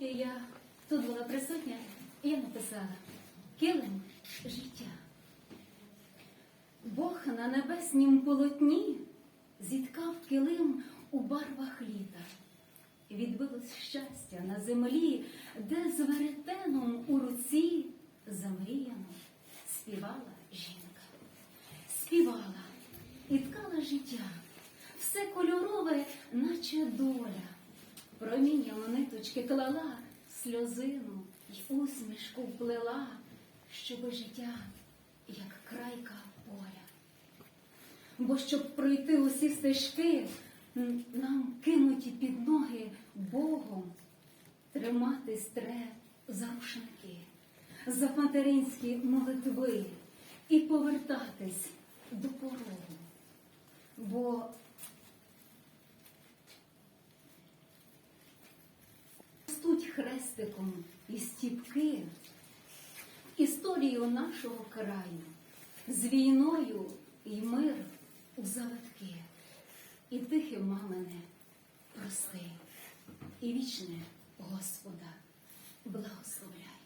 Я тут була присутня, і я написала килим життя. Бог на небеснім полотні зіткав килим у барвах літа. Відбилось щастя на землі, де з веретеном у руці замріяно співала жінка. Співала і ткала життя, все кольорове, наче доля. Промінням ниточки клала, сльозину й усмішку вплела, щоби життя, як крайка поля. Бо щоб пройти усі стежки, нам кинуті під ноги Богом, триматись тре за рушники, за материнські молитви і повертатись до порогу. Бо хрестиком і стіпки історію нашого краю з війною і мир у завитки. І тихе мамине прости, і вічне Господа благословляй.